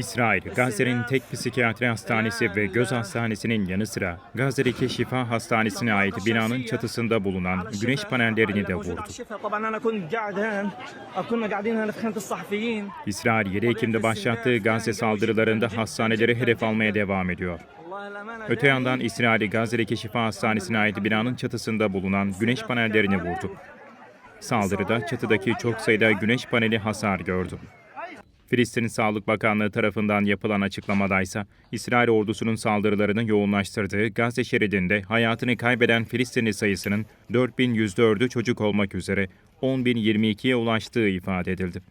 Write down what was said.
İsrail, Gazze'nin tek psikiyatri hastanesi ve göz hastanesinin yanı sıra Gazze'deki Şifa Hastanesi'ne ait binanın çatısında bulunan güneş panellerini de vurdu. İsrail 7 Ekim'de başlattığı Gazze saldırılarında hastaneleri hedef almaya devam ediyor. Öte yandan İsrail, Gazze'deki Şifa Hastanesi'ne ait binanın çatısında bulunan güneş panellerini vurdu. Saldırıda çatıdaki çok sayıda güneş paneli hasar gördü. Filistin Sağlık Bakanlığı tarafından yapılan açıklamada ise İsrail ordusunun saldırılarını yoğunlaştırdığı Gazze şeridinde hayatını kaybeden Filistinli sayısının 4104'ü çocuk olmak üzere 10.022'ye ulaştığı ifade edildi.